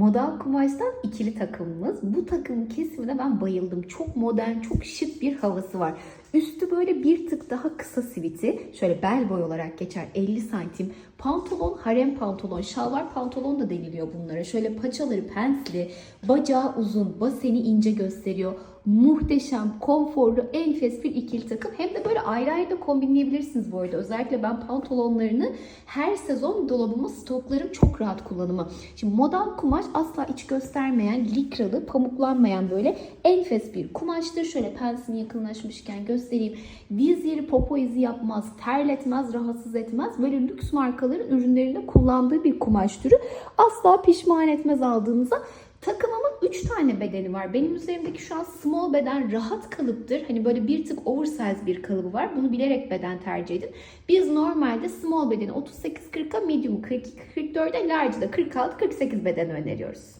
Modal kumaştan ikili takımımız. Bu takımın kesimine ben bayıldım. Çok modern, çok şık bir havası var. Üstü böyle bir tık daha kısa siviti. Şöyle bel boy olarak geçer 50 santim. Pantolon, harem pantolon, şalvar pantolon da deniliyor bunlara. Şöyle paçaları pensli, bacağı uzun, baseni ince gösteriyor. Muhteşem, konforlu, enfes bir ikili takım. Hem de böyle ayrı ayrı da kombinleyebilirsiniz bu arada. Özellikle ben pantolonlarını her sezon dolabıma stoklarım çok rahat kullanımı. Şimdi modal kumaş asla iç göstermeyen, likralı, pamuklanmayan böyle enfes bir kumaştır. Şöyle pensini yakınlaşmışken göstereyim. Diz yeri popo izi yapmaz, terletmez, rahatsız etmez. Böyle lüks markaların ürünlerinde kullandığı bir kumaş türü. Asla pişman etmez aldığınızda. Takımımın 3 tane bedeni var. Benim üzerimdeki şu an small beden rahat kalıptır. Hani böyle bir tık oversize bir kalıbı var. Bunu bilerek beden tercih edin. Biz normalde small bedeni 38-40'a, medium 42-44'e, large'da 46-48 beden öneriyoruz.